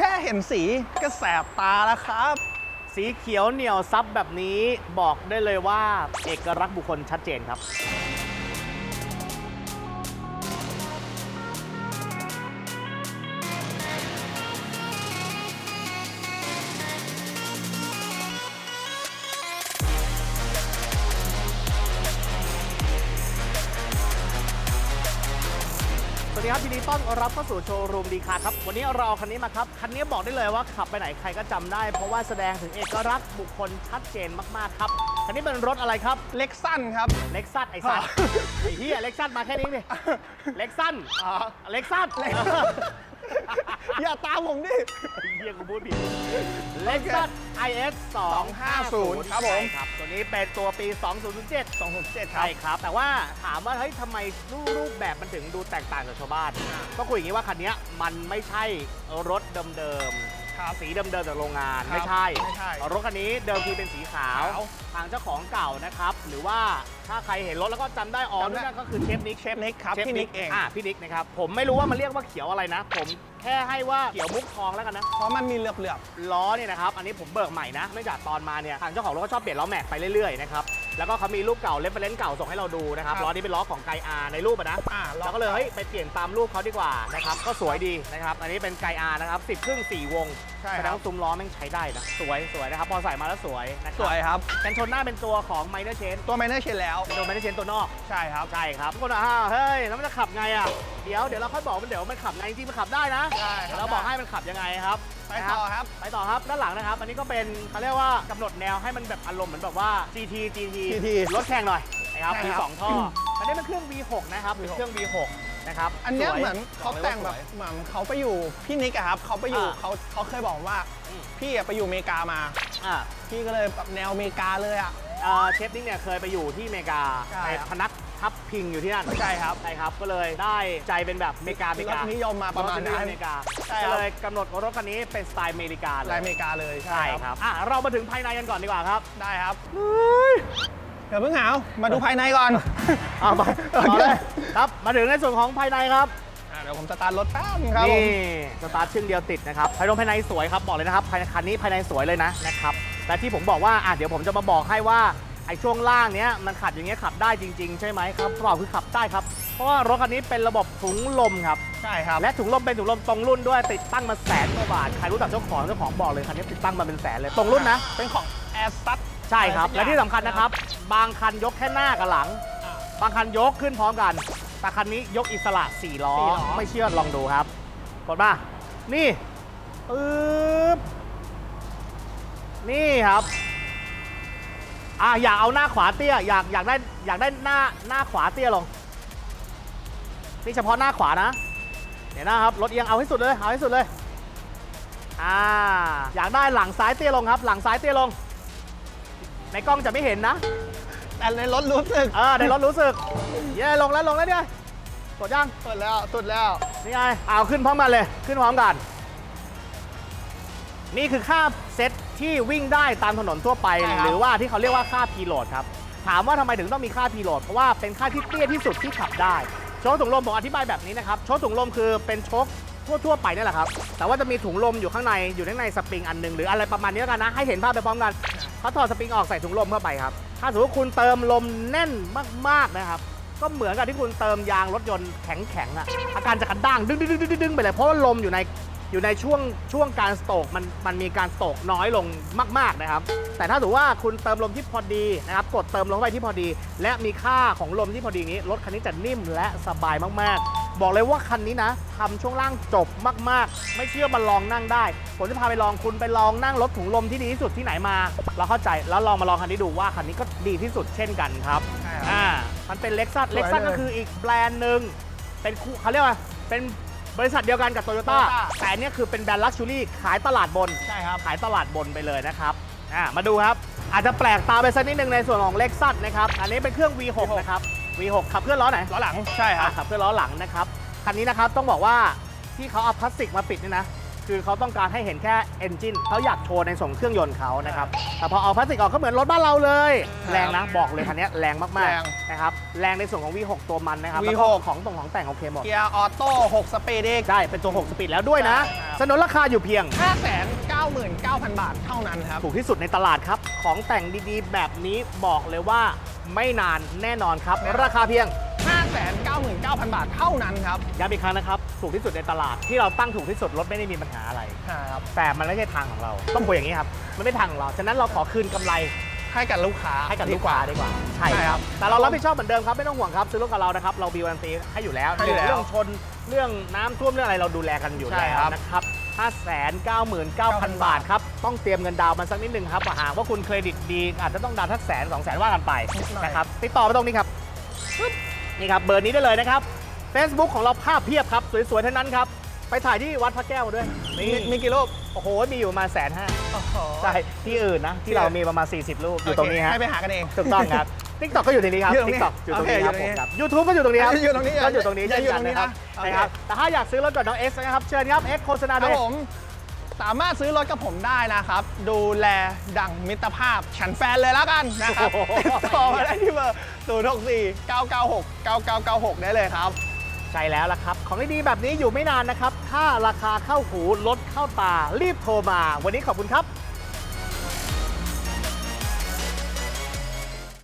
แค่เห็นสีก็แสบตาแล้วครับ สีเขียวเหนียวซับแบบนี้บอกได้เลยว่า เอกลักษณ์บุคคลชัดเจนครับ วัสดีครับทีนี้ต้อนรับเข้าสู่โชว์รูมดีคาร์ครับ วันนี้เราเอาคันนี้มาครับ คันนี้บอกได้เลยว่าขับไปไหนใครก็จำได้ เพราะว่าแสดงถึงเอกลักษณ์บุคคลชัดเจนมากๆครับคันนี้เป็นรถอะไรครับเล็กสั้นครับเล็กซัสไอ้สัสอ๋อไอ้เฮียเล็กซัสมาแค่นี้ดิเล็กซันอ๋อเล็กซัสเล็กอย่าตามผมดิไอ้เฮียกูพูดผิดเล็กซัส IS 250 ครับผมใช่ครับตัวนี้เป็นตัวปี 2007 267 ครัใช่บครับ แต่ว่าถามว่าเฮ้ยทำไมรูรูปแบบมันถึงดูแตกต่างจากชาวบ้าน ก็คุยอย่างนี้ว่าคันนี้มันไม่ใช่รถเดิมๆ ครับสีเดิมๆจากโรงงานครับไม่ใช่ไม่ใช่รถคันนี้เดิมทีเป็นสีขาวขาวทางเจ้าของเก่านะครับ หรือว่าถ้าใครเห็นรถแล้วก็จำได้อ๋อจำได้นั่นก็คือเชฟนิกเชฟนิกครับชฟพี่นิกเอง อะพี่นิกนะครับผมไม่รู้ว่ามันเรียกว่าเขียวอะไรนะ ผมแค่ให้ว่าเขียวมุกทองแล้วกันนะ เพราะมันมีเหลือบเหลือบล้อเนี่ยนะครับ อันนี้ผมเบิกใหม่นะเนื่องจากตอนมาเนี่ย ทางเจ้าของรถก็ชอบเปลี่ยนล้อแม็กไปเรื่อยๆนะครับ แล้วก็เขามีรูปเก่าเรฟเฟรนซ์เก่าส่งให้เราดูนะครับล้อนี้เป็นล้อของไกอาในรูปอะนะอ่าเราก็เลยเฮ้ยไปเปลี่ยนตามรูปเขาดีกว่านะครับก็สวยดีนะครับอันนี้เป็นไกอานะครับสิบครึ่งสี่วงใช่แสคดรังบว่าซุ้มล้อแม่งใช้ได้นะสวยสวยนะครับพอใส่มาแล้วสวยนะคสรับวยครับ กันชนหน้าเป็นตัวของไมเนอร์เชนตัวไมเนอร์เชนแล้วเป็นตัวไมเนอร์เชนตัวนอก ใช่ครับ ใช่ครับทุกคนอะเฮ้ย แล้วมันจะขับไงอะ เดี๋ยว เดี๋ยวเราค่อยบอกมันเดี๋ยวมันขับไงจริงๆมันขับได้นะได้ครับเดี๋ยวเราบอกให้มันขับยังไงครับ ไปต่อครับ ไปต่อครับด้านหลังนะครับ อันนี้ก็เป็นเขาเรียกว่ากำหนดแนวให้มันแบบอารมณ์เหมือนแบบว่า GT GT GT รถแข่งหน่อยนะครับ ใช่มี ครับสองท่อ อันนี้เป็นเครื่อง V6 นะครับเป็น V6 เครื่อง V6 นะครับอันเนี้ยสวย เหมือนเขาแต่งบแบอบกเลยว่สวยเหมือนเขาไปอยู่พี่นิกอะครับเขาไปอยู่อ่าเขาเขาเคยบอกว่าอืม พี่อะไปอยู่อเมริกามา อ่าพี่ก็เลยแบบแนวอเมริกาเลยอะ เอ่อเชฟนิกเนี่ยเคยไปอยู่ที่อเมริกาใช่ไปครับ พนัก ทับพิงอยู่ที่นั่นใช่ครับใช่ครับ ก็เลยได้ใจเป็นแบบอเมริกาอเมริรกาถนิยมมาประมาณถนั้น อเมริกาใช่ก็ครับเลยกำหนดรถคันนี้เป็นสไตล์อเมริกาเลลายยอเมริกาเลยใช่ครับอะเรามาถึงภายในกันก่อนดีกว่าครับได้ครับเดี๋ยวเพิ่งหาวมาดูภายในก่อน เอามาโอเคเอาเลยครับมาถึงในส่วนของภายในครับ อะเดี๋ยวผมสตาร์ทรถแป๊บนึงครับผนี่มสตาร์ทชึ่งเดียวติดนะครับภายในภายในสวยครับบอกเลยนะครับภายในคันนี้ภายในสวยเลยนะนะครับและที่ผมบอกว่าอะเดี๋ยวผมจะมาบอกให้ว่า ไอ้ช่วงล่างเนี้ยมันขับอย่างเงี้ยขับได้จริง ๆ ใช่ไหมครับตอบคือขับได้ครับ เพราะว่ารถคันนี้เป็นระบบถุงลมครับ ใช่ครับ และถุงลมเป็นถุงลมตรงรุ่นด้วยติดตั้งมาแสนกว่าบาท ใครรู้จักเจ้าของเจ้าของบอกเลยคันนี้ติดตั้งมาเป็นแสนเลยตรงรุ่นนะ เป็นของแอสตัสใช่ครับ และที่สำคัญนะครับ บางคันยกแค่หน้ากับหลัง บางคันยกขึ้นพร้อมกัน แต่คันนี้ยกอิสระ4ล้อสี่ล้อไม่เชื่อลองดูครับ กดมา นี่ปึ๊บนี่ครับ อะอยากเอาหน้าขวาเตี้ยอยากอยากได้อยากได้หน้าหน้าขวาเตี้ยลงนี่เฉพาะหน้าขวานะเดี๋ยวนะครับรถเอียงเอาให้สุดเลยเอาให้สุดเลยอ่าอยากได้หลังซ้ายเตี้ยลงครับ หลังซ้ายเตี้ยลง ในกล้องจะไม่เห็นนะ แต่ในรถรู้สึกเออในรถรู้สึกเย้ลงแล้วลงแล้วเนี่ยกดยังสุดแล้วสุดแล้วนี่ไงเอาขึ้นพร้อมกันเลย ขึ้นพร้อมกัน นี่คือค่าเซ็ต ที่วิ่งได้ตามถนนทั่วไป ใช่ครับ หรือว่าที่เขาเรียกว่าค่าพีโหลดครับ ถามว่าทำไมถึงต้องมีค่าพีโหลดเพราะว่าเป็นค่าที่เตี้ยที่สุดที่ขับได้ โชคถุงลมผมอธิบายแบบนี้นะครับ โชคถุงลมคือเป็นโชคทั่วๆไปนี่แหละครับ แต่ว่าจะมีถุงลมอยู่ข้างในอยู่ข้างในสปริงอันหนึ่งหรืออะไรประมาณนี้แล้วกันนะ ให้เห็นภาพไปพร้อมกัน เขาถอดสปริงออกใส่ถุงลมเข้าไปครับ ถ้าสมมติว่าคุณเติมลมแน่นมากๆนะครับ ก็เหมือนกับที่คุณเติมยางรถยนต์แข็งๆอะอาการจะกระด้างดึงดึงดึงดึงดึงไปเลยเพราะว่าลมอยู่ใน อยู่ในช่วงช่วงการสโตรกมันมันมีการสโตรกน้อยลงมาก ๆนะครับ แต่ถ้าถือว่าคุณเติมลมที่พอดีนะครับ กดเติมลมเข้าไปที่พอดี และมีค่าของลมที่พอดีนี้รถคันนี้จะนิ่มและสบายมากๆ บอกเลยว่าคันนี้นะทำช่วงล่างจบมาก ๆ ไม่เชื่อมาลองนั่งได้ ผมจะพาไปลองคุณไปลองนั่งรถถุงลมที่ดีที่สุดที่ไหนมาเราเข้าใจแล้วลองมาลองคันนี้ดูว่าคันนี้ก็ดีที่สุดเช่นกันครับใช่ครับอ่ามันเป็นเล็กซัสสวยเล็กซัสเลยก็คืออีกแบรนด์หนึ่งเป็นคู่เขาเรียกว่าเป็น บริษัทเดียวกันกับโตโยต้า Toyota แต่อันเนี้ยคือเป็นแบรนด์ลักชูรี่ขายตลาดบน ใช่ครับ ขายตลาดบนไปเลยนะครับ อ่า มาดูครับ อาจจะแปลกตาไปสักนิดนึงในส่วนของเล็กซัสนะครับ อันนี้เป็นเครื่อง V6 V6 นะครับ V6 ขับเคลื่อนล้อไหนล้อหลัง ใช่คอ่ารับ ขับเคลื่อนล้อหลังนะครับ คันนี้นะครับต้องบอกว่าที่เขาเอาพลาสติกมาปิดนี่นะ คือเขาต้องการให้เห็นแค่เอนจินเขาอยากโชว์ในส่งเครื่องยนต์เขานะครับ แต่พอเอาพลาสติกออกก็เหมือนรถบ้านเราเลยครับแรงนะ บอกเลยคันนี้แรงมากแรงๆนะครับ แรงในส่วนของ V6 ตัวมันนะครับ V6 แล้วก็ของตรงของแต่งโอเคหมด เกียร์ออโต้6สปีดอีกได้เป็นตัว 6 สปีดแล้วด้วยนะใช่ครับสนนราคาอยู่เพียง 599,000 บาทเท่านั้นครับ ถูกที่สุดในตลาดครับ ของแต่งดีๆ แบบนี้บอกเลยว่าไม่นานแน่นอนครับ ราคาเพียง 599,000 บาทเท่านั้นครับย้ำอีกครั้งนะครับถูกที่สุดในตลาดที่เราตั้งถูกที่สุดรถไม่ได้มีปัญหาอะไร ครับแต่มันไม่ใช่ทางของเรา ต้องคุยอย่างนี้ครับมันไม่ใช่ทางของเราฉะนั้นเราขอคืนกำไรให้กับลูกค้าให้กับลูกค้าดีกว่าใช่ใช่คครัรับ บ แต่เรารับผิดชอบเหมือนเดิมครับไม่ต้องห่วงครับซื้อรถกับเรานะครับเราบีวันตีให้อยู่แล้วให้อยู่แล้วเรื่องชนเรื่องน้ำท่วมเรื่องอะไรเราดูแลกันอยู่ใช่แล้วครับ นะครับ599,000 บาทครับต้องเตรียมเงินดาวน์มาสักนิดหนึ่งครับหากว่าคุณเครดิตดีอาจจะต้องดาวน์ทักแสนสองแสนว่ากันไปนิดหน่อยนะครับติดต่อมาตรงนี้ครับปึ๊บ นี่ครับเบอร์นี้ได้เลยนะครับ Facebook ของเราภาพเพียบครับ สวยๆทั้งนั้นครับ ไปถ่ายที่วัดพระแก้วมาด้วยมีนี่มีกี่รูปโอ้โห มีอยู่ประมาณแสนห้าโอ้โหใช่ที่อื่นนะ ที่เรามีประมาณ 40 รูป อยู่ตรงนี้ฮะ ให้ไปหากันเอง ถูกต้องครับทิกตอกก็อยู่ในนี้ครับ อยู่ตรงนี้ทิกตอกอยู่ตรงนี้โอเคครับอยู่ตรงนี้ผมครับยูทูบก็อยู่ตรงนี้ครับอยู่ตรงนี้ก็อยู่ตรงนี้อย่าเช่นกันนะครับอยู่ตรงนี้นะนะครับโอเคแต่ถ้าอยากซื้อรถกับน้องเอสนะครับ เชิญครับเอ็กโฆษณาคเลรับยผม สามารถซื้อรถกับผมได้นะครับ ดูแลดั่งมิตรภาพฉันแฟนเลยแล้วกันนะครับโอ้โหติดต่อมาได้ที่เบอร์ 0 6 4 9 9 6 9 9 9 6 ได้เลยครับ ใช่แล้วล่ะครับ ของดีๆแบบนี้อยู่ไม่นานนะครับ ถ้าราคาเข้าหูลดเข้าตารีบโทรมา วันนี้ขอบคุณครับ